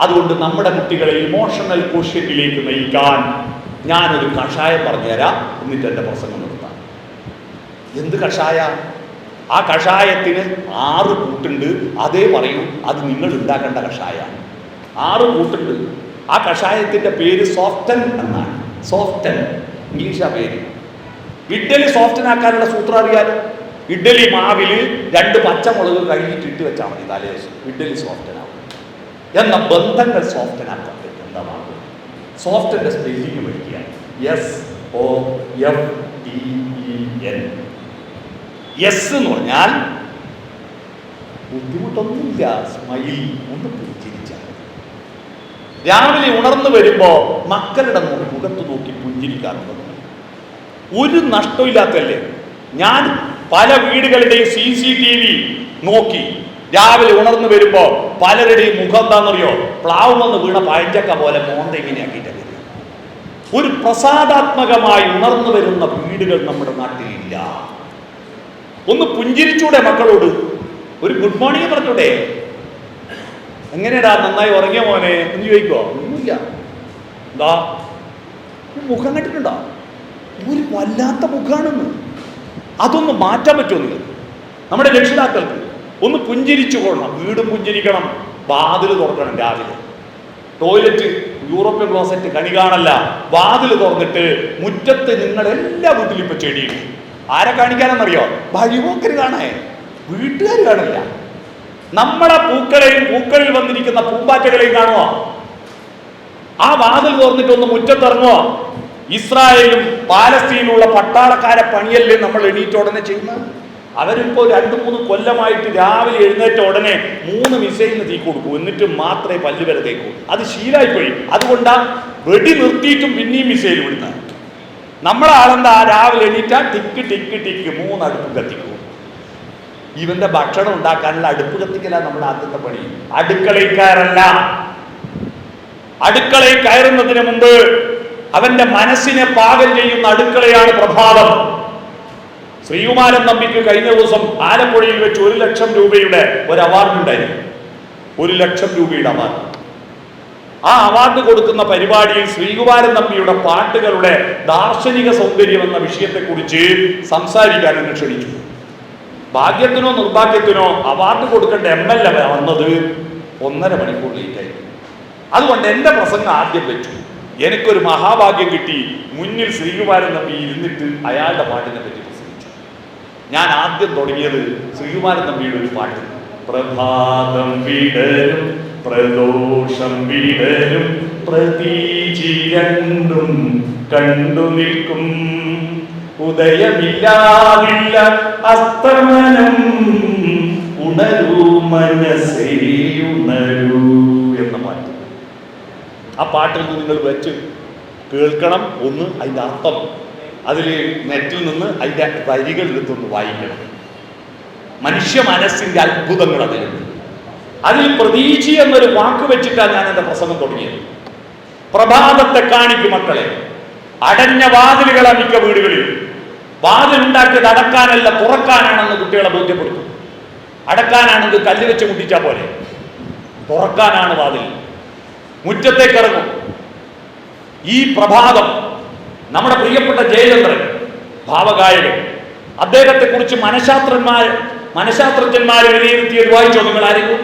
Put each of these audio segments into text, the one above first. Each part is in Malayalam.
അതുകൊണ്ട് നമ്മുടെ കുട്ടികളെ ഇമോഷണൽ കോഷ്യത്തിലേക്ക് നയിക്കാൻ ഞാനൊരു കഷായം പറഞ്ഞുതരാം. എന്നിട്ട് എന്റെ പ്രസംഗം നിർത്താം. എന്ത് കഷായ? ആ കഷായത്തിന് ആറ് കൂട്ടുണ്ട്. അതേ പറയൂ അത് നിങ്ങൾ ഉണ്ടാക്കേണ്ട കഷായമാണ് ആറ് കൂട്ടുണ്ട്. ആ കഷായത്തിന്റെ പേര് സോഫ്റ്റൻ എന്നാണ്. സോഫ്റ്റൻ ഇംഗ്ലീഷ് ആ പേര്. ഇഡ്ഡലി സോഫ്റ്റൻ ആക്കാനുള്ള സൂത്രം അറിയാലോ ഇഡ്ഡലി മാവിൽ രണ്ട് പച്ചമുളക് കഴുകിയിട്ട് ഇട്ട് വെച്ചാൽ മതി തലേ ദിവസം. ഇഡ്ഡലി സോഫ്റ്റൻ എന്ന ബന്ധങ്ങൾ സോഫ്റ്റിനാക്കാൻ ആക്കാൻ പറ്റും എന്താ മാർഗം സോഫ്റ്റന്റെ സ്പെല്ലിംഗ് പഠിക്കുക. S O F T E N S എന്ന് പറഞ്ഞാൽ ബുദ്ധിമുട്ടൊന്നുമില്ല സ്മൈൽ ഒന്ന് പുഞ്ചിരിച്ചാൽ രാവിലെ ഉണർന്നു വരുമ്പോ മക്കളുടെ മുഖത്ത് നോക്കി പുഞ്ചിരിക്കാറുണ്ട് ഒരു നഷ്ടമില്ലാത്തല്ലേ ഞാൻ പല വീടുകളുടെയും സി സി ടി വി നോക്കി രാവിലെ ഉണർന്നു വരുമ്പോ പലരുടെയും മുഖം എന്താണെന്നറിയോ പ്ലാവ് വന്ന് വീണ പഴഞ്ചക്ക പോലെ മോന്ത ഇങ്ങനെയാക്കിയിട്ട് ഒരു പ്രസാദാത്മകമായി ഉണർന്നു വരുന്ന വീടുകൾ നമ്മുടെ നാട്ടിലില്ല. ഒന്ന് പുഞ്ചിരിച്ചൂടെ മക്കളോട്. ഒരു ഗുഡ് മോർണിംഗ് പറഞ്ഞൂടെ. എങ്ങനെയാടാ നന്നായി ഉറങ്ങിയ മോനെ? എന്ന് ചോദിക്കോ ഒന്നുമില്ല. എന്താ? മുഖം കണ്ടിട്ടുണ്ടോ? ഒരു വല്ലാത്ത മുഖാണെന്ന്. അതൊന്ന് മാറ്റാൻ പറ്റുമോ നിങ്ങൾ? നമ്മുടെ രക്ഷിതാക്കൾക്ക്. ഒന്ന് പുഞ്ചിരിച്ചു കൊള്ളണം. വീടും പുഞ്ചിരിക്കണം. വാതിൽ തുറക്കണം രാവിലെ. ടോയ്ലറ്റ് യൂറോപ്യൻ ക്ലോസറ്റ് കണി കാണല്ല വാതിൽ തുറന്നിട്ട് മുറ്റത്ത് നിങ്ങൾ എല്ലാ വീട്ടിലും ഇപ്പൊ ചെടിയുണ്ട്. ആരെ കാണിക്കാനെന്നറിയോ? വഴിപോക്കര് കാണേ വീട്ടുകാർ കാണില്ല. നമ്മളെ പൂക്കളെയും പൂക്കളിൽ വന്നിരിക്കുന്ന പൂമ്പാറ്റകളെയും കാണുമോ ആ വാതിൽ തുറന്നിട്ട് ഒന്ന് മുറ്റത്തിറങ്ങുമോ ഇസ്രായേലും പാലസ്തീനുള്ള പട്ടാളക്കാരെ പണിയല്ലേ നമ്മൾ എണീറ്റ ഉടനെ ചെയ്യുന്നത്? അവരിപ്പോ രണ്ടു മൂന്ന് കൊല്ലമായിട്ട് രാവിലെ എഴുന്നേറ്റ ഉടനെ മൂന്ന് മിസൈലിന് തീ കൊടുക്കൂ. എന്നിട്ട് മാത്രമേ പല്ല് വരെ തേക്കൂ. അത് ശീലായിപ്പോയി. അതുകൊണ്ടാ വെടി നിർത്തിയിട്ടും പിന്നെയും മിസൈൽ വിടുന്നത് നമ്മളെ ആളെന്താ? രാവിലെ എണീറ്റ ടിക്ക് ടിക്ക് ടിക്ക് മൂന്ന് അടുപ്പ് കത്തിക്കും. ഇവന്റെ ഭക്ഷണം ഉണ്ടാക്കാനുള്ള അടുപ്പ് കത്തിക്കല നമ്മുടെ ആദ്യത്തെ പണി. അടുക്കളയിൽ കയറല്ല. അടുക്കളയിൽ കയറുന്നതിന് മുമ്പ് അവന്റെ മനസ്സിനെ പാകം ചെയ്യുന്ന അടുക്കളയാണ് പ്രഭാതം. ശ്രീകുമാരൻ നമ്പിക്ക് കഴിഞ്ഞ ദിവസം ആലപ്പുഴയിൽ വെച്ച് ഒരു ലക്ഷം രൂപയുടെ ഒരു അവാർഡ് ഉണ്ടായിരുന്നു. ഒരു ലക്ഷം രൂപയുടെ അവാർഡ് ആ അവാർഡ് കൊടുക്കുന്ന പരിപാടിയിൽ ശ്രീകുമാരൻ നമ്പിയുടെ പാട്ടുകളുടെ ദാർശനിക സൗന്ദര്യം എന്ന വിഷയത്തെക്കുറിച്ച് സംസാരിക്കാൻ എന്നെ ക്ഷണിച്ചു. ഭാഗ്യത്തിനോ നിർഭാഗ്യത്തിനോ അവാർഡ് കൊടുക്കേണ്ട എം എൽ എ വന്നത് ഒന്നര മണിക്കൂർ ലേറ്റായി അതുകൊണ്ട് എന്റെ പ്രസംഗം ആദ്യം വെച്ചു. എനിക്കൊരു മഹാഭാഗ്യം കിട്ടി. മുന്നിൽ ശ്രീകുമാരൻ നമ്പി ഇരുന്നിട്ട് അയാളുടെ പാട്ടിനെ പറ്റി ഞാൻ ആദ്യം തുടങ്ങിയത് ശ്രീകുമാരൻ തമ്പിയുടെ ഒരു പാട്ട്. പ്രഭാതം വിടരും പ്രദോഷം വിടരും പ്രതീചി രണ്ടും കണ്ടു നിൽക്കും. ഉദയമില്ലാതില്ല അസ്തമനം ഉണരൂ മനസ്സേ ഉണരൂ എന്ന പാട്ട്. ആ പാട്ടിൽ നിന്ന് നിങ്ങൾ വെച്ച് കേൾക്കണം ഒന്ന് അതിന്റെ അർത്ഥം അതിൽ നെറ്റിൽ നിന്ന് അതിന്റെ വരികൾ എടുത്തൊന്ന് വായിക്കണം. മനുഷ്യ മനസ്സിന്റെ അത്ഭുതങ്ങൾ അതിലുണ്ട് അതിൽ പ്രതീക്ഷ എന്നൊരു വാക്ക് വെച്ചിട്ടാണ് ഞാൻ എന്റെ പ്രസംഗം തുടങ്ങിയത്. പ്രഭാതത്തെ കാണിക്കും മക്കളെ. അടഞ്ഞ വാതിലുകളാണ് മിക്ക വീടുകളിൽ വാതിലുണ്ടാക്കിയത് അടക്കാനല്ല തുറക്കാനാണെന്ന് കുട്ടികളെ ബോധ്യപ്പെടുത്തും. അടക്കാനാണെങ്കിൽ കല്ല് വെച്ച് മുട്ടിച്ചാൽ പോലെ തുറക്കാനാണ് വാതിൽ. മുറ്റത്തേക്ക് ഇറങ്ങും. ഈ പ്രഭാതം നമ്മുടെ പ്രിയപ്പെട്ട ജയചന്ദ്രൻ ഭാവഗായകൻ. അദ്ദേഹത്തെ കുറിച്ച് മനഃശാസ്ത്രന്മാർ മനഃശാസ്ത്രജ്ഞന്മാർ വിലയിരുത്തിയത് വായിച്ചോ നിങ്ങൾ ആരെങ്കിലും?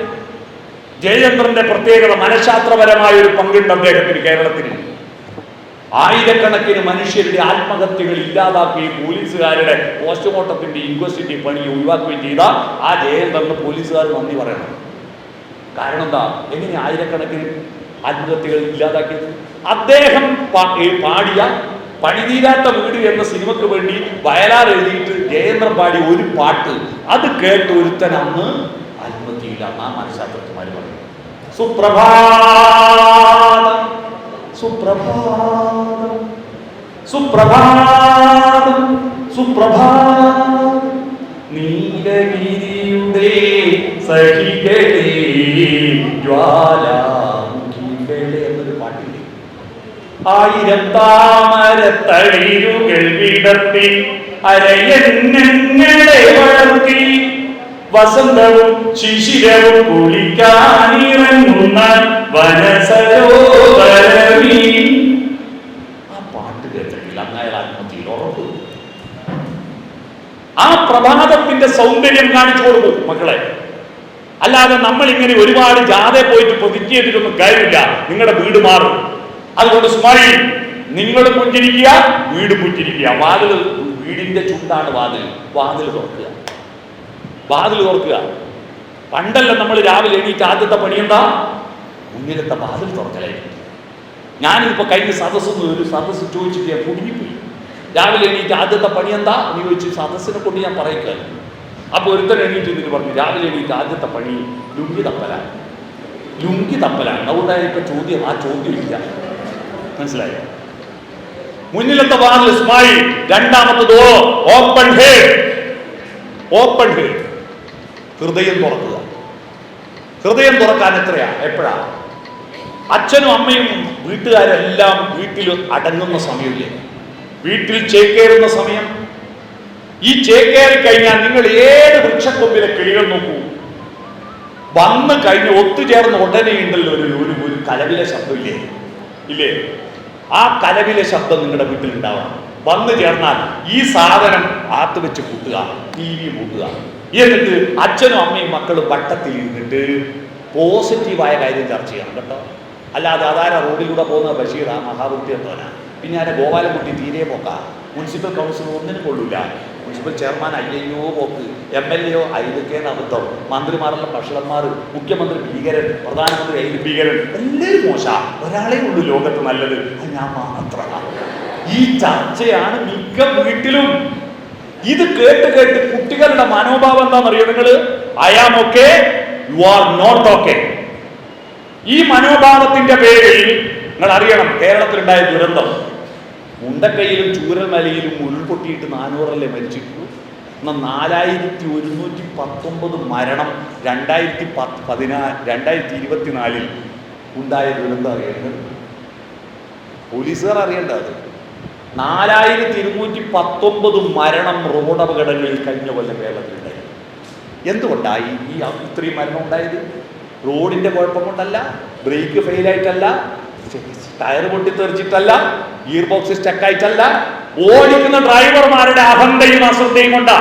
ജയചന്ദ്രന്റെ പ്രത്യേകത മനഃശാസ്ത്രപരമായ ഒരു പങ്കുണ്ട് അദ്ദേഹത്തിന് കേരളത്തിൽ. ആയിരക്കണക്കിന് മനുഷ്യരുടെ ആത്മഹത്യകൾ ഇല്ലാതാക്കുകയും പോലീസുകാരുടെ പോസ്റ്റ്മോർട്ടത്തിന്റെ ഇൻക്വസ്റ്റിന്റെ പണി ഒഴിവാക്കുകയും ചെയ്ത ആ ജയചന്ദ്രന് പോലീസുകാർ നന്ദി പറയണം. കാരണം എന്താ? എങ്ങനെ ആയിരക്കണക്കിന് ആത്മഹത്യകൾ ഇല്ലാതാക്കിയത്? അദ്ദേഹം പാടിയ പണിതീരാത്ത വീട് എന്ന സിനിമക്ക് വേണ്ടി വയലാർ എഴുതിയിട്ട് ജയേന്ദ്രൻ പാടി ഒരു പാട്ട്. അത് കേട്ട് ഒരുത്തൻ അന്ന് അനുമതിയില്ല ആ മനഃശാസ്ത്രജ്ഞന്മാർ പറഞ്ഞു. സുപ്രഭാതം സുപ്രഭാതം സുപ്രഭാതം സുപ്രഭാതം. നീലഗിരിയുടെ സഖികളെ ജ്വാലാമുഖികളെ എന്നൊരു പാട്ടില്ലേ ആയിരം താമരത്തളിരുകൾ വിടർത്തി അരയന്നങ്ങളെ വളർത്തി. വസന്തവും ശിശിരവും കുളിക്കാനിറങ്ങുന്ന വനസരോവരമീ. ആ പാട്ട് കേട്ടിട്ടില്ല. അങ്ങായ ആത്മഹത്യയിൽ ആ പ്രഭാതത്തിന്റെ സൗന്ദര്യം കാണിച്ചു കൊടുക്കും മക്കളെ. അല്ലാതെ നമ്മൾ ഇങ്ങനെ ഒരുപാട് ജാതെ പോയിട്ട് പ്രതിജ്ഞ ചെയ്തിട്ടൊന്നും കാര്യമില്ല. നിങ്ങളുടെ വീട് മാറും. അതുകൊണ്ട് സ്മരി നിങ്ങൾ പുഞ്ചിരിക്കുക വീട് പുഞ്ചിരിക്കുക. വാതിൽ വീടിന്റെ ചുണ്ടാണ് വാതിൽ. വാതിൽ തുറക്കുക. വാതിൽ തുറക്കുക. പണ്ടല്ല നമ്മൾ രാവിലെ എണീറ്റ് ആദ്യത്തെ പണിയെന്താ മുന്നിലത്തെ വാതിൽ തുറക്കലായിരുന്നു ഞാനിപ്പോ കഴിഞ്ഞ സദസ്സ് ഒരു സദസ്സ് ചോദിച്ചിട്ട് ഞാൻ കുടുങ്ങിപ്പോയി. രാവിലെ എണീറ്റ് ആദ്യത്തെ പണി എന്താ? എന്ന് ചോദിച്ച് സദസ്സിനെ കൊണ്ട് ഞാൻ പറയുകയായിരുന്നു അപ്പോൾ ഒരുത്തൻ എണീറ്റ് എന്നിട്ട് പറഞ്ഞു രാവിലെ എണീറ്റ് ആദ്യത്തെ പണി ലുങ്കി തപ്പലാണ് ലുങ്കി തപ്പലാണ് അതുകൊണ്ടായിരിക്കും ചോദ്യം ആ ചോദ്യം ഇല്ല. മനസ്സിലായോ? മുന്നിലത്തെ വാതിൽ സ്മൈൽ രണ്ടാമത്തത് ഓപ്പൺ ഹേഡ്. Open herd. ഹൃദയം തുറക്കുക. ഹൃദയം തുറക്കാൻ എത്രയാ? എപ്പോഴാ? അച്ഛനും അമ്മയും വീട്ടുകാരെല്ലാം വീട്ടിൽ അടങ്ങുന്ന സമയമില്ലേ? വീട്ടിൽ ചേക്കേറുന്ന സമയം? ഈ ചേക്കേറി കഴിഞ്ഞാൽ നിങ്ങൾ ഏത് വൃക്ഷക്കൊമ്പിലെ കിളികൾ നോക്കൂ? വന്ന് കഴിഞ്ഞ് ഒത്തുചേർന്ന് ഉടനെ ഉണ്ടല്ലോ ഒരു ഒരു കലവിലെ ശബ്ദമില്ലേ? ഇല്ലേ? ആ കലവിലെ ശബ്ദം നിങ്ങളുടെ വീട്ടിൽ ഉണ്ടാവണം. വന്നു ചേർന്നാൽ ഈ സാധനം ആത്ത് വെച്ച് കൂട്ടുക ടി വി കൂട്ടുക. എന്നിട്ട് അച്ഛനും അമ്മയും മക്കളും വട്ടത്തിൽ ഇരുന്നിട്ട് പോസിറ്റീവായ കാര്യം ചർച്ച ചെയ്യണം കേട്ടോ. അല്ലാതെ അതാര റോഡിലൂടെ പോകുന്ന ബഷീർ ആ മഹാബുദ്ധി എന്തോനാ പിന്നെ ആരെ ഗോപാലൻകുട്ടി തീരെ പോക്ക. മുനിസിപ്പൽ കൗൺസിൽ ഒന്നിനും കൊള്ളൂല. മുനിസിപ്പൽ ചെയർമാൻ അയ്യയ്യോ പോക്ക് എം എൽ എയോ അയിലക്കേന്ന് അബദ്ധം മന്ത്രിമാരെല്ലാം ഭക്ഷണന്മാർ മുഖ്യമന്ത്രി ഭീകരൻ പ്രധാനമന്ത്രി അയിൽ ഭീകരൻ എല്ലാവരും മോശ. ഒരാളെ ഉള്ളൂ ലോകത്ത് നല്ലത്. ഞാൻ മാത്രമാണ് ഈ ചർച്ചയാണ് മിക്ക വീട്ടിലും. ഇത് കേട്ട് കേട്ട് കുട്ടികളുടെ മനോഭാവം എന്താണെന്നറിയോ നിങ്ങൾ am okay you are not okay ഈ മനോഭാവത്തിന്റെ പേരിൽ നിങ്ങൾ അറിയണം കേരളത്തിലുണ്ടായ ദുരന്തം. മുണ്ടക്കൈയിലും ചൂരൽമലയിലും ഉരുൾപൊട്ടിയിട്ട് നാനൂറല്ലേ മരിച്ചിട്ടുള്ളൂ? എന്നാൽ നാലായിരത്തി ഒരുന്നൂറ്റി പത്തൊമ്പത് മരണം രണ്ടായിരത്തി പത്ത് പതിനാ രണ്ടായിരത്തി ഇരുപത്തിനാലിൽ ഉണ്ടായ ദുരന്തം അറിയേണ്ടത് പോലീസുകാർ അറിയേണ്ട അത്. നാലായിരത്തി ഇരുന്നൂറ്റി പത്തൊമ്പത് മരണം റോഡ് അപകടങ്ങളിൽ കഴിഞ്ഞ കൊല്ലം കേരളത്തിലുണ്ടായി. എന്തുകൊണ്ടായി ഈ ഇത്രയും മരണം ഉണ്ടായത് റോഡിന്റെ കുഴപ്പം കൊണ്ടല്ല ബ്രേക്ക് ഫെയിലായിട്ടല്ല ടയർ പൊട്ടിത്തെറിച്ചിട്ടല്ല ഗിയർ ബോക്സ് സ്റ്റക്കായിട്ടല്ല ഓടിക്കുന്ന ഡ്രൈവർമാരുടെ അഹന്തയും അശ്രദ്ധയും കൊണ്ടാ.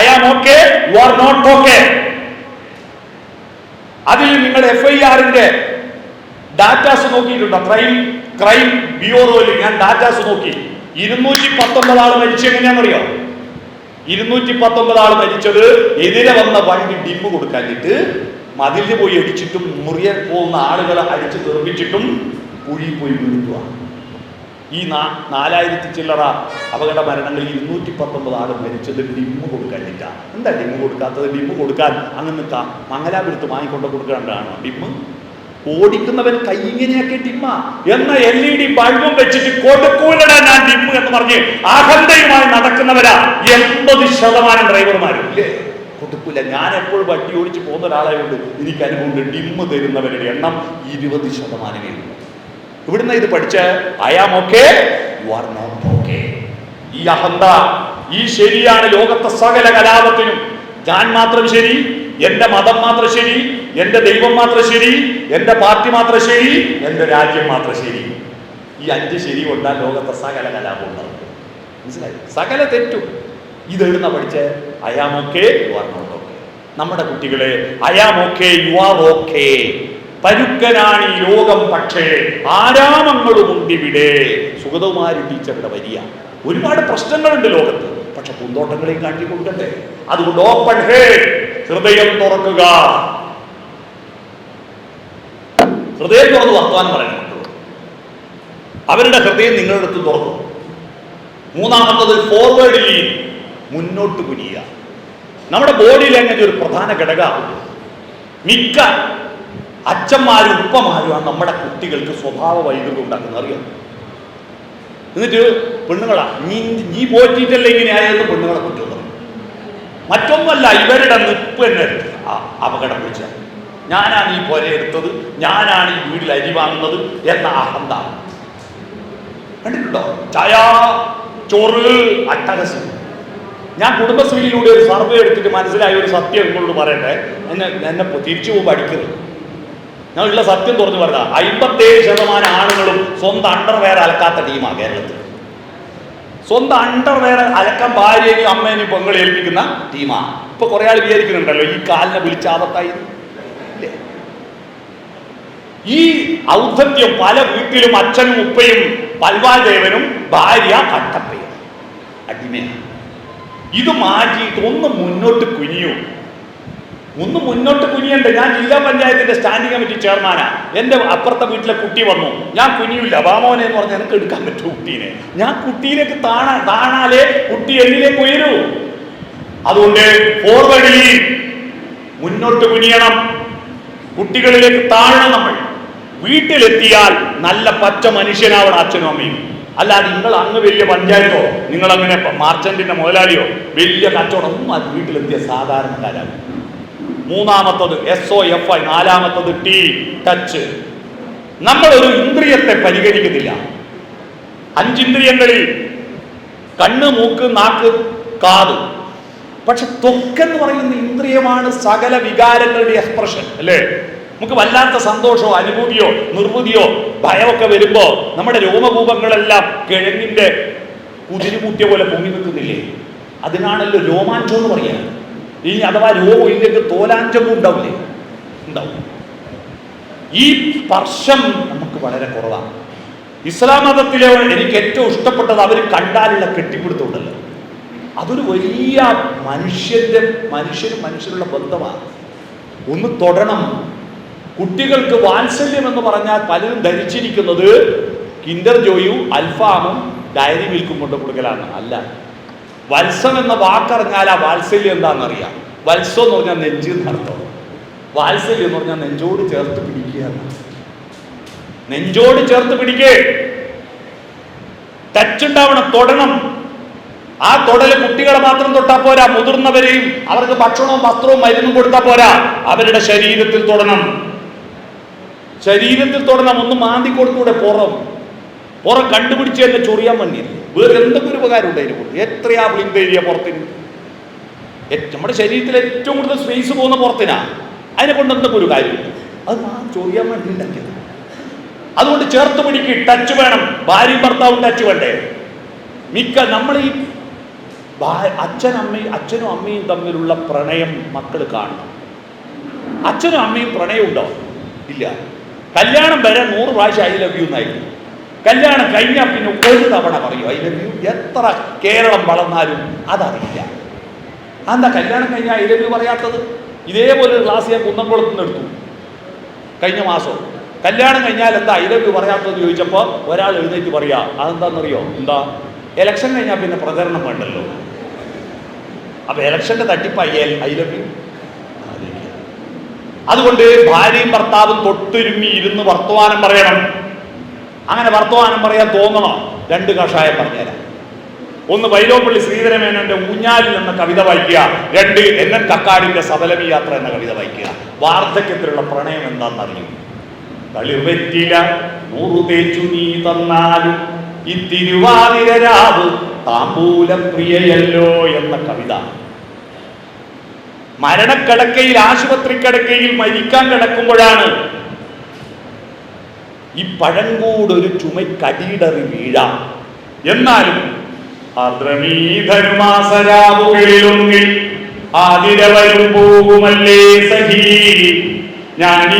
I am okay you are not okay അതിൽ നിങ്ങൾ എഫ് ഐ ആറിന്റെ ഡാറ്റാസ് നോക്കിയിട്ടുണ്ടോ. ക്രൈം ക്രൈം ബ്യൂറോയിൽ ഞാൻ ഡാറ്റാസ് നോക്കി. ഇരുന്നൂറ്റി പത്തൊമ്പത് ആൾ മരിച്ചു എങ്ങനെയാണെന്നറിയോ? ഇരുന്നൂറ്റി പത്തൊമ്പത് ആൾ മരിച്ചത് എതിരെ വന്ന വണ്ടി ഡിമ്മ് കൊടുക്കാനിട്ട് മതിലിൽ പോയി അടിച്ചിട്ടും മുറിയെ പോകുന്ന ആളുകളെ അടിച്ച് നിർമ്മിച്ചിട്ടും കുഴി പോയി വീഴുക ഈ നാ നാലായിരത്തി ചില്ലറ അപകട മരണങ്ങളിൽ ഇരുന്നൂറ്റി പത്തൊമ്പത് ആൾ മരിച്ചത് ഡിമ്മ് കൊടുക്കാനില്ല എന്താ ഡിമ്മ് കൊടുക്കാത്തത്? ഡിമ്മ് കൊടുക്കാൻ അങ്ങ് നിൽക്കാം. മംഗലാപുരത്ത് വാങ്ങിക്കൊണ്ട് കൊടുക്കേണ്ടതാണ് ഡിമ്മ്? ഓടിക്കുന്നവൻ കൈ ഇങ്ങനെയൊക്കെ ഡിമ്മ. എന്ന എൽ ഇ ഡി ബൾബും വെച്ചിട്ട് കൊടുക്കൂലടാ ഞാൻ ഡിമ്മ് എന്ന് പറഞ്ഞ് അഹന്തയുമായി നടക്കുന്നവരാ. എൺപത് ശതമാനം ഡ്രൈവർമാരും. ഇല്ലേ? കൊടുക്കൂല. ഞാൻ എപ്പോഴും വണ്ടി ഓടിച്ച് പോകുന്ന ഒരാളായതുകൊണ്ട് എനിക്ക് അനുഭവമുണ്ട്. ഡിമ്മ് തരുന്നവരുടെ എണ്ണം ഇരുപത് ശതമാനമേ ഉള്ളൂ. ഇവിടുന്ന് ഇത് പഠിച്ച് am okay you are not okay ഈ അഹന്ത ഈ ശരിയാണ് ലോകത്തെ സകല കലാപത്തിനും. ഞാൻ മാത്രം ശരി എന്റെ മതം മാത്രം ശരി എന്റെ ദൈവം മാത്രം ശരി എന്റെ പാർട്ടി മാത്രം ശരി എന്റെ രാജ്യം മാത്രം ശരി. ഈ അഞ്ച് ശരി കൊണ്ടാൽ ലോകത്തെ സകല കലാപം ഉണ്ടാവും മനസ്സിലായി? സകല തെറ്റും. ഇതെഴുന്ന പഠിച്ച്? I am okay you are not okay നമ്മുടെ കുട്ടികളെ I am okay you are okay പരുക്കനാണ് ഈ ലോകം പക്ഷേ ആരാമങ്ങളുമുണ്ടിവിടെ സുഗതകുമാരി ടീച്ചറുടെ വരിയ ഒരുപാട് പ്രശ്നങ്ങളുണ്ട് ലോകത്ത്. പക്ഷെ പൂന്തോട്ടങ്ങളെയും കാട്ടി കൊടുക്കട്ടെ. അതുകൊണ്ട് ഓപ്പൺ ഹേ ഹൃദയം തുറക്കുക. ഹൃദയം തുറന്ന് വർത്തമാനം പറയണം അവരുടെ ഹൃദയം നിങ്ങളുടെ അടുത്ത് തുറന്നു. മൂന്നാമത്തത് ഫോർവേഡ് ലീൻ മുന്നോട്ട് കുനിയുക. നമ്മുടെ ബോഡി ലാംഗ്വേജ് ഒരു പ്രധാന ഘടകമാണ് മിക്ക അച്ഛന്മാരും ഉപ്പമാരുമാണ് നമ്മുടെ കുട്ടികൾക്ക് സ്വഭാവ വൈകൃതം ഉണ്ടാക്കുന്നത്. അറിയാം? എന്നിട്ട് പെണ്ണുങ്ങളാ നീ നീ പോറ്റിയിട്ടല്ലേ ഇങ്ങനെ ആയതെന്ന് പെണ്ണുങ്ങളെ കുറ്റം പറയും മറ്റൊന്നുമല്ല ഇവരുടെ നിപ്പ് തന്നെ ആ അപകടം വിളിച്ച ഞാനാണ് ഈ പുര എടുത്തത് ഞാനാണ് ഈ വീട്ടിൽ അരി വാങ്ങുന്നത് എന്ന അഹന്ത കണ്ടിട്ടുണ്ടോ? ചായ ചോറ് അട്ടഹസം. ഞാൻ കുടുംബശ്രീയിലൂടെ ഒരു സർവേ എടുത്തിട്ട് മനസ്സിലായ ഒരു സത്യം നിങ്ങളോട് പറയട്ടെ. എന്നെ എന്നെ തിരിച്ചു പോകുമ്പോൾ അടിക്കരുത് ഞങ്ങളുള്ള സത്യം തുറന്നു പറഞ്ഞ അമ്പത്തേഴ് ശതമാനം ആണുങ്ങളും സ്വന്തം അണ്ടർവെയർ അലക്കാത്ത ടീമാണ് കേരളത്തിൽ. സ്വന്തം അണ്ടർവെയർ അലക്കാൻ ഭാര്യയും അമ്മേനെയും പെങ്ങളെ ഏൽപ്പിക്കുന്ന ടീമാണ് ഇപ്പൊ കുറെ ആൾ വിചാരിക്കുന്നുണ്ടല്ലോ ഈ കാലിനെ വിളിച്ചാപത്തായി. ഈ ഔദ്ധത്യം പല വീട്ടിലും അച്ഛനും ഉപ്പയും പൽവാൽ ദേവനും ഭാര്യ കട്ടപ്പയും. അടിമയാണ്. ഇത് മാറ്റിയിട്ട് ഒന്ന് മുന്നോട്ട് കുനിയൂ. ഒന്ന് മുന്നോട്ട് കുനിയണ്ട്. ഞാൻ ജില്ലാ പഞ്ചായത്തിന്റെ സ്റ്റാൻഡിംഗ് കമ്മിറ്റി ചെയർമാനാ. എന്റെ അപ്പുറത്തെ വീട്ടിലെ കുട്ടി വന്നു. ഞാൻ കുനിയില്ല വാമോനെ എന്ന് പറഞ്ഞാൽ എനിക്ക് എടുക്കാൻ പറ്റും കുട്ടീനെ. ഞാൻ കുട്ടിയിലേക്ക് താണ താണാലേ കുട്ടി എന്നിലേക്ക് ഉയരൂ. അതുകൊണ്ട് ഫോർവേഡിൽ മുന്നോട്ട് കുനിയണം. കുട്ടികളിലേക്ക് താഴണം നമ്മൾ. വീട്ടിലെത്തിയാൽ നല്ല പച്ച മനുഷ്യനാവണം അച്ഛനും അമ്മയും. അല്ലാതെ നിങ്ങൾ അങ്ങ് വലിയ പഞ്ചായത്തോ നിങ്ങൾ അങ്ങനെ മാർച്ചന്റിന്റെ മുതലാളിയോ വലിയ കച്ചവടം ഒന്നും വീട്ടിലെത്തിയ സാധാരണക്കാരാണ്. മൂന്നാമത്തത് എസ് ഒ എഫ് ഐ നാലാമത്തത് ടി ടച്ച് നമ്മൾ ഒരു ഇന്ദ്രിയത്തെ പരിഗണിക്കുന്നില്ല. അഞ്ചിന്ദ്രിയങ്ങളിൽ കണ്ണ് മൂക്ക് നാക്ക് കാത്. പക്ഷെ ത്വക്കെന്ന് പറയുന്ന ഇന്ദ്രിയമാണ് സകല വികാരങ്ങളുടെ എക്സ്പ്രഷൻ അല്ലേ? നമുക്ക് വല്ലാത്ത സന്തോഷമോ അനുഭൂതിയോ നിർവൃതിയോ ഭയമൊക്കെ വരുമ്പോ നമ്മുടെ രോമകൂപങ്ങളെല്ലാം കിഴങ്ങിന്റെ കുതിരികൂട്ടിയ പോലെ പൊങ്ങി നിൽക്കുന്നില്ലേ? അതിനാണല്ലോ രോമാഞ്ചം എന്ന് പറയാ ഇനി അഥവാ രോഗം ഇല്ലെങ്കിൽ തോലാഞ്ചവും ഉണ്ടാവില്ലേ? ഉണ്ടാവും. ഈ സ്പർശം നമുക്ക് വളരെ കുറവാണ്. ഇസ്ലാം മതത്തിലെ എനിക്ക് ഏറ്റവും ഇഷ്ടപ്പെട്ടത് അവർ കണ്ടാലുള്ള കെട്ടിപ്പിടുത്തമുണ്ടല്ലോ. അതൊരു വലിയ മനുഷ്യന്റെ മനുഷ്യനും മനുഷ്യനുള്ള ബന്ധമാണ്. ഒന്ന് തൊടണം. കുട്ടികൾക്ക് വാത്സല്യം എന്ന് പറഞ്ഞാൽ പലരും ധരിച്ചിരിക്കുന്നത് കിൻഡർ ജോയും അൽഫാമും ഡയറി മിൽക്കും കൊണ്ട് കൊടുക്കലാണ്. അല്ല. വത്സം എന്ന വാക്കറിഞ്ഞാൽ ആ വാത്സല്യം എന്താണെന്നറിയാം? വത്സം എന്ന് പറഞ്ഞാൽ നെഞ്ച് എന്നർത്ഥം വാത്സല്യം എന്ന് പറഞ്ഞാൽ നെഞ്ചോട് ചേർത്ത് പിടിക്കുക നെഞ്ചോട് ചേർത്ത് പിടിക്കേ. തച്ചുണ്ടാവണം തൊടണം. ആ തൊടൽ കുട്ടികളെ മാത്രം തൊട്ടാ പോരാ മുതിർന്നവരെയും അവർക്ക് ഭക്ഷണവും വസ്ത്രവും മരുന്നും കൊടുത്താൽ പോരാ അവരുടെ ശരീരത്തിൽ തൊടണം. ശരീരത്തിൽ തൊടണം ഒന്ന് മാന്തി കൊടുത്തൂടെ പുറം. പുറം കണ്ടുപിടിച്ച് തന്നെ ചൊറിയാൻ വേണ്ടി വേറെ എന്തൊക്കെ ഒരു ഉപകാരം ഉണ്ടായിരുന്നു എത്രയാ ബ്ലിങ്ക് ഏരിയ പുറത്തിന്? നമ്മുടെ ശരീരത്തിൽ ഏറ്റവും കൂടുതൽ സ്പേസ് പോകുന്ന പുറത്തിനാ. അതിനെ കൊണ്ട് എന്തൊക്കെ ഒരു കാര്യമില്ല അത് ആ ചൊറിയാൻ വേണ്ടി ഉണ്ടാക്കിയത്. അതുകൊണ്ട് ചേർത്ത് പിടിക്ക് ടച്ച് വേണം. ഭാര്യയും ഭർത്താവും ടച്ച് വേണ്ടേ? മിക്ക നമ്മൾ ഈ അച്ഛൻ അമ്മയും അച്ഛനും അമ്മയും തമ്മിലുള്ള പ്രണയം മക്കൾ കാണണം. അച്ഛനും അമ്മയും പ്രണയം ഉണ്ടോ? ഇല്ല. കല്യാണം വരെ നൂറ് പ്രാവശ്യം ഐ ലവ് യു എന്നായിരുന്നു. കല്യാണം കഴിഞ്ഞാൽ പിന്നെ ഒരു തവണ പറയും. ഐ ലവ് യു എത്ര കേരളം വളർന്നാലും അതറിയില്ല. എന്താ കല്യാണം കഴിഞ്ഞാൽ ലവ് യു പറയാത്തത്? ഇതേപോലെ ഒരു ക്ലാസ് ഞാൻ കുന്നംകുളത്ത് നിന്ന് എടുത്തു. കഴിഞ്ഞ മാസം. കല്യാണം കഴിഞ്ഞാൽ എന്താ ഐ ലവ് യു പറയാത്തത് ചോദിച്ചപ്പോൾ ഒരാൾ എഴുന്നേറ്റ് പറയാ അതെന്താണെന്നറിയോ എന്താ? എലക്ഷൻ കഴിഞ്ഞാൽ പിന്നെ പ്രചരണം വേണ്ടല്ലോ. അപ്പൊ എലക്ഷന്റെ തട്ടിപ്പായി ഐ ലവ് യു അതുകൊണ്ട് ഭാര്യയും ഭർത്താവും തൊട്ടുരുമ്മി ഇരുന്ന് വർത്തമാനം പറയണം. അങ്ങനെ വർത്തമാനം പറയാൻ തോന്നണോ? രണ്ട് കഷായം പറഞ്ഞുതരാം ഒന്ന് വൈലോപ്പള്ളി ശ്രീധരമേനന്റെ ഊഞ്ഞാലിൽ എന്ന കവിത വായിക്കുക. രണ്ട് എൻ എൻ കക്കാടിന്റെ സബലമി യാത്ര എന്ന കവിത വായിക്കുക. വാർദ്ധക്യത്തിലുള്ള പ്രണയം എന്താണെന്നറിയും കളിർവെറ്റില നൂറു തേച്ചു നീ തന്നാലും ഈ തിരുവാതിര രാവ് താമ്പൂലം പ്രിയയല്ലോ എന്ന കവിത. മരണക്കിടക്കയിൽ ആശുപത്രി കിടക്കയിൽ മരിക്കാൻ കിടക്കുമ്പോഴാണ് ഈ പഴങ്കൂടൊരു ചുമക്കടിയിടറി വീഴാം. എന്നാലും ആദ്രമീധനുമാസരാവുകളിലൊന്നിൽ ആതിരവരും പോകുമല്ലേ സഹീ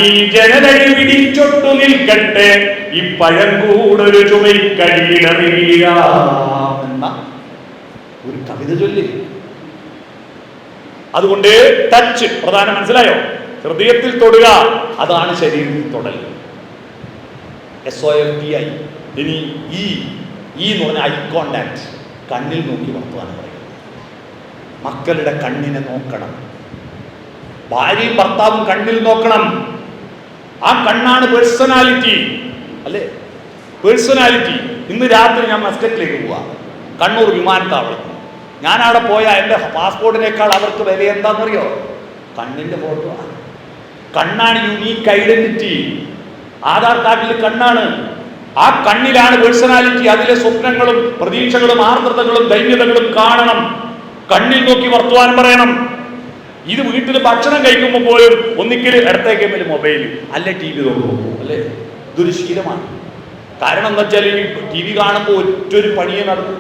ഈ ജനതയിൽ പിടിച്ചൊട്ടു നിൽക്കട്ടെ ഈ പഴങ്കൂടൊരു ചുമക്കടിയിടറി വീഴാം എന്ന ഒരു കവിത ചൊല്ലി. അതുകൊണ്ട് ടച്ച് പ്രധാനം മനസ്സിലായോ? ഹൃദയത്തിൽ തൊടുക അതാണ് ശരീരത്തിൽ തൊടൽ. S O M T I ഇനി ഇ ഇ എന്ന് പറഞ്ഞ ഐ കോണ്ടാക്ട്. കണ്ണിൽ നോക്കി വർത്തമാനം പറയും മക്കളുടെ കണ്ണിനെ നോക്കണം. ഭാര്യയും ഭർത്താവും കണ്ണിൽ നോക്കണം. ആ കണ്ണാണ് പേഴ്സണാലിറ്റി. അല്ലേ? പേഴ്സണാലിറ്റി. ഇന്ന് രാത്രി ഞാൻ മസ്കറ്റിലേക്ക് പോവാ. കണ്ണൂർ വിമാനത്താവളത്തിൽ ഞാൻ അവിടെ പോയാൽ എന്റെ പാസ്പോർട്ടിനേക്കാൾ അവർക്ക് വില എന്താണെന്നറിയോ കണ്ണിന്റെ ഫോട്ടോ ആണ്. കണ്ണാണ് യുണീക്ക് ഐഡന്റിറ്റി ആധാർ കാർഡിൽ കണ്ണാണ്. ആ കണ്ണിലാണ് പേഴ്സണാലിറ്റി. അതിലെ സ്വപ്നങ്ങളും പ്രതീക്ഷകളും ആർദ്രതകളും ദൈന്യതകളും കാണണം. കണ്ണിൽ നോക്കി വർത്തുവാൻ പറയണം. ഇത് വീട്ടിൽ ഭക്ഷണം കഴിക്കുമ്പോൾ പോലും ഒന്നിക്കൽ ഇടത്തേക്ക് മൊബൈൽ അല്ലെ ടി വി നോക്കുമ്പോൾ അല്ലേ? ഇതൊരു ശീലമാണ്. കാരണം എന്താ വെച്ചാൽ ടി വി കാണുമ്പോൾ ഒറ്റൊരു പണിയെ നടക്കും.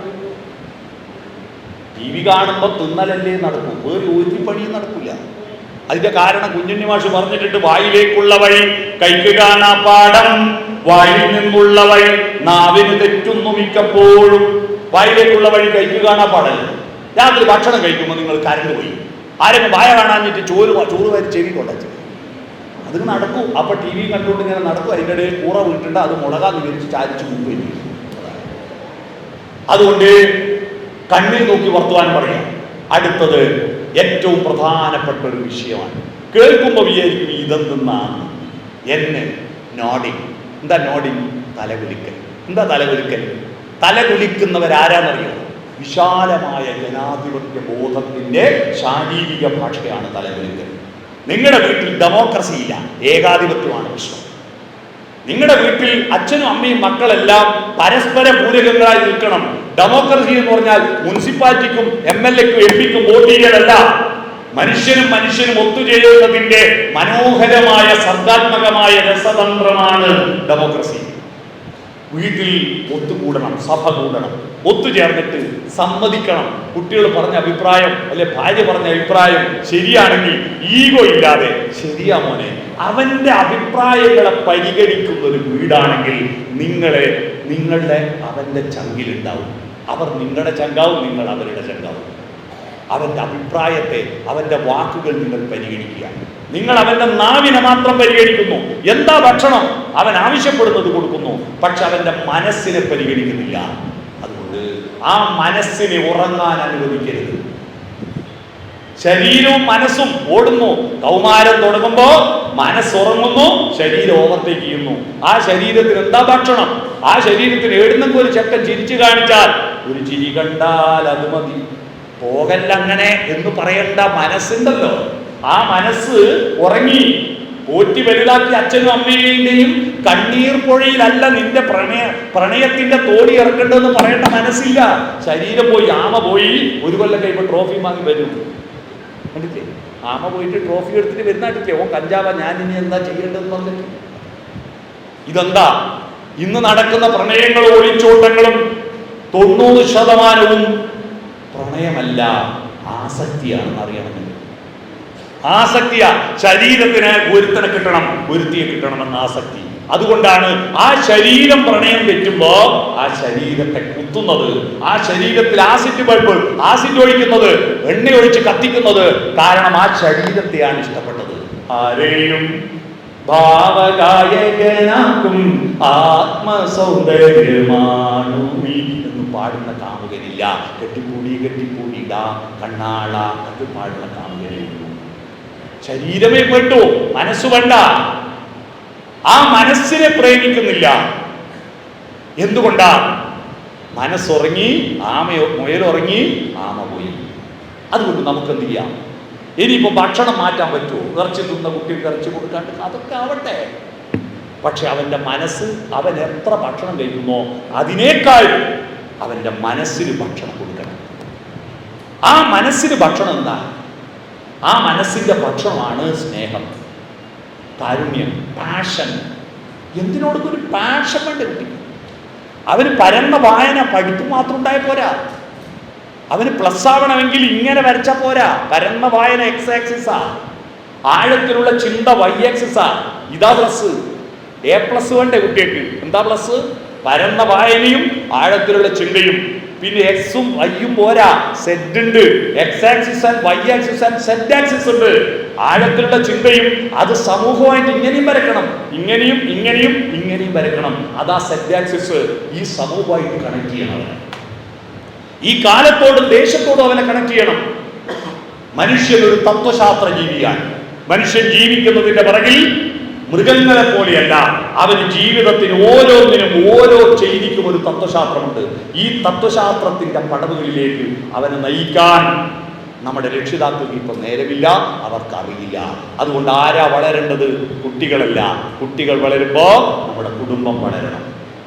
ടി വി കാണുമ്പോൾ തിന്നലല്ലേ നടക്കും. വേറെ ഒരു പണിയും നടക്കില്ല അതിന്റെ കാരണം കുഞ്ഞുണ്ണി മാഷ് പറഞ്ഞിട്ടുണ്ട് വായിലേക്കുള്ള വഴി കൈക്ക് കാണാ പാടം വായിൽ നിന്നുള്ള വഴി നാവിന് തെറ്റുന്നു മിക്കപ്പോഴും. വായിലേക്കുള്ള വഴി കൈക്ക് കാണാ പാടല്ല രാത്രി ഭക്ഷണം കഴിക്കുമ്പോൾ നിങ്ങൾ കരണ്ട് പോയി. ആരെങ്കിലും വായ കാണാഞ്ഞിട്ട് ചോറ് ചോറ് വരെ ചെവി കൊണ്ടച്ചു അത് നടക്കും. അപ്പൊ ടി വി കണ്ടുകൊണ്ട് ഇങ്ങനെ നടക്കും. അതിന്റെ ഇടയിൽ കൂറ വീട്ടുണ്ട് അത് മുളകാന്ന് വിരിച്ച് ചാരിച്ചു മുമ്പ് അതുകൊണ്ട് കണ്ണിൽ നോക്കി വർത്തമാനം പറയാം. അടുത്തത് ഏറ്റവും പ്രധാനപ്പെട്ട ഒരു വിഷയമാണ്. കേൾക്കുമ്പോൾ വിചാരിക്കും ഇതെന്തെന്നാണ്. എന്നെ നോഡിങ് എന്താ നോഡിങ് തലകുലിക്കൽ. എന്താ തലകുലിക്കൽ? തലകുലിക്കുന്നവരാരാന്നറിയോ? വിശാലമായ ജനാധിപത്യ ബോധത്തിന്റെ ശാരീരിക ഭാഷയാണ് തലകുലിക്കൽ. നിങ്ങളുടെ വീട്ടിൽ ഡെമോക്രസി ഇല്ല. ഏകാധിപത്യമാണ് വിശ്വം നിങ്ങളുടെ വീട്ടിൽ അച്ഛനും അമ്മയും മക്കളെല്ലാം പരസ്പര പൂരകങ്ങളായി നിൽക്കണം. ഡെമോക്രസി എന്ന് പറഞ്ഞാൽ മുനിസിപ്പാലിറ്റിക്കും എം എൽ എക്കും എം പിക്കും വോട്ട് ചെയ്യലല്ല മനുഷ്യനും മനുഷ്യനും ഒത്തുചേരുന്നതിന്റെ മനോഹരമായ സർഗാത്മകമായ രസതന്ത്രമാണ് ഡെമോക്രസി വീട്ടിൽ ഒത്തുകൂടണം സഭ കൂടണം ഒത്തുചേർന്നിട്ട് സമ്മതിക്കണം. കുട്ടികൾ പറഞ്ഞ അഭിപ്രായം അല്ലെ ഭാര്യ പറഞ്ഞ അഭിപ്രായം ശരിയാണെങ്കിൽ ഈഗോ ഇല്ലാതെ ശരിയാ മോനെ അവന്റെ അഭിപ്രായങ്ങളെ പരിഗണിക്കുന്ന ഒരു വീടാണെങ്കിൽ നിങ്ങളെ നിങ്ങളുടെ അവന്റെ ചങ്കിലുണ്ടാവും. അവർ നിങ്ങളുടെ ചങ്കാവും നിങ്ങൾ അവരുടെ ചങ്കാവും. അവന്റെ അഭിപ്രായത്തെ അവന്റെ വാക്കുകൾ നിങ്ങൾ പരിഗണിക്കുക. നിങ്ങൾ അവന്റെ നാവിനെ മാത്രം പരിഗണിക്കുന്നു. എന്താ ഭക്ഷണം? അവൻ ആവശ്യപ്പെടുന്നത് കൊടുക്കുന്നു. പക്ഷെ അവന്റെ മനസ്സിനെ പരിഗണിക്കുന്നില്ല. അതുകൊണ്ട് ആ മനസ്സിനെ ഉറങ്ങാൻ അനുവദിക്കരുത്. ശരീരവും മനസ്സും ഓടുന്നു. കൗമാരം തുടങ്ങുമ്പോ മനസ്സുറങ്ങുന്നു ശരീരം ഓവർടേക്ക് ചെയ്യുന്നു. ആ ശരീരത്തിന് എന്താ ഭക്ഷണം? ആ ശരീരത്തിന് എഴുന്നെങ്കിൽ ഒരു ചക്കൻ ചിരിച്ചു കാണിച്ചാൽ ഒരു ചിരി കണ്ടാൽ അത് മതി. പോകല്ല അങ്ങനെ എന്ന് പറയേണ്ട മനസ്സുണ്ടല്ലോ. ആ മനസ്സ് ഉറങ്ങി പോറ്റി വലുതാക്കി അച്ഛനും അമ്മയുടെയും കണ്ണീർ പുഴയിലല്ല നിന്റെ പ്രണയ പ്രണയത്തിന്റെ തോടി ഇറക്കേണ്ടതെന്ന് പറയേണ്ട മനസ്സില്ല. ശരീരം പോയി ആമ പോയി ഒരു കൊല്ലം കഴിയുമ്പോൾ ട്രോഫി വാങ്ങി വരും. ആമ പോയിട്ട് ട്രോഫി എടുത്തിട്ട് വരുന്നാട്ടില്ലേ ഓ കഞ്ചാവ ഞാൻ ഇനി എന്താ ചെയ്യേണ്ടതെന്ന് പറഞ്ഞിട്ട്. ഇതെന്താ? ഇന്ന് നടക്കുന്ന പ്രണയങ്ങളും ഒളിച്ചോട്ടങ്ങളും തൊണ്ണൂറ് ശതമാനവും പ്രണയമല്ല ആസക്തിയാണെന്ന് അറിയണമെങ്കിൽ. ആസക്തിയ ശരീരത്തിന് ഒരുത്തനെ കിട്ടണം ഒരുത്തിയെ കിട്ടണമെന്ന ആസക്തി. അതുകൊണ്ടാണ് ആ ശരീരം പ്രണയം തെറ്റുമ്പോ ആ ശരീരത്തെ കുത്തുന്നത്. ആ ശരീരത്തിൽ ആസിഡ് പഴുപ്പ് ആസിഡ് ഒഴിക്കുന്നത് എണ്ണ ഒഴിച്ച് കത്തിക്കുന്നത് കാരണം ആ ശരീരത്തെയാണ് ഇഷ്ടപ്പെട്ടത്. ആരെയും ഭാവഗായകനാക്കും ആത്മസൗന്ദര്യമാണു പാടുന്ന കാമുകനില്ല. കെട്ടിക്കൂടി കെട്ടിക്കൂടിയിടാ കണ്ണാള അത് പാടുന്ന കാമുകനില്ല. ശരീരമേ പെട്ടു മനസ്സ് വേണ്ട. ആ മനസ്സിനെ പ്രേമിക്കുന്നില്ല. എന്തുകൊണ്ടാ? മനസ്സുറങ്ങി ആമയോ മുയലുറങ്ങി ആമ പോയി. അതുകൊണ്ട് നമുക്ക് എന്ത് ചെയ്യാം? ഇനിയിപ്പോ ഭക്ഷണം മാറ്റാൻ പറ്റുമോ? ഇറച്ചി തിന്ന കുട്ടിക്ക് ഇറച്ചി കൊടുക്കാണ്ട് അതൊക്കെ ആവട്ടെ. പക്ഷെ അവന്റെ മനസ്സ് അവൻ എത്ര ഭക്ഷണം കഴിക്കുന്നോ അതിനേക്കാൾ അവന്റെ മനസ്സിന് ഭക്ഷണം കൊടുക്കണം. ആ മനസ്സിന് ഭക്ഷണം എന്താ? ആ മനസ്സിന്റെ ഭക്ഷണമാണ് സ്നേഹം. കാരുണ്യം പാഷൻ എന്തിനോടൊക്കെ ഒരു പാഷൻ വേണ്ട കുട്ടി? അവന് പരന്ന വായന പഠിപ്പ് മാത്രം ഉണ്ടായ പോരാ. അവന് പ്ലസ് ആവണമെങ്കിൽ ഇങ്ങനെ വരച്ചാ പോരാ. പരന്ന വായന എക്സ് ആക്സിസാ ആഴത്തിലുള്ള ചിന്ത വൈ ആക്സിസാ ഇതാ പ്ലസ് എ പ്ലസ് വേണ്ടേ കുട്ടികൾക്ക്? എന്താ പ്ലസ് പരന്ന വായനയും ആഴത്തിലുള്ള ചിന്തയും. പിന്നെ എക്സും വൈയും പോരാ. സെറ്റ് ഉണ്ട്. X axis and Y axis and Z axis ഉണ്ട്. ആഴത്തിലുള്ള ചിന്തയും അത് സമൂഹമായിട്ട് ഇങ്ങനെയും വരക്കണം. ഇങ്ങനെയും ഇങ്ങനെയും ഇങ്ങനെയും വരക്കണം. അതാ സെറ്റ് ആക്സിസ് ഈ സമൂഹമായിട്ട് കണക്ട് ചെയ്യണം ഈ കാലത്തോടും ദേശത്തോടും അവനെ കണക്ട് ചെയ്യണം. മനുഷ്യൻ ഒരു തത്വശാസ്ത്ര ജീവിയാണ് മനുഷ്യൻ ജീവിക്കുന്നതിന്റെ പിറകിൽ മൃഗങ്ങളെ പോലെയല്ല അവന് ജീവിതത്തിന് ഓരോന്നിനും ഓരോ ചെയ്തിക്കും ഒരു തത്വശാസ്ത്രമുണ്ട്. ഈ തത്വശാസ്ത്രത്തിന്റെ പടവുകളിലേക്ക് അവനെ നയിക്കാൻ നമ്മുടെ രക്ഷിതാക്കൾക്ക് ഇപ്പൊ നേരമില്ല അവർക്കറിയില്ല അതുകൊണ്ട് ആരാ വളരേണ്ടത്? കുട്ടികളല്ല. കുട്ടികൾ വളരുമ്പോ നമ്മുടെ കുടുംബം വളരണം.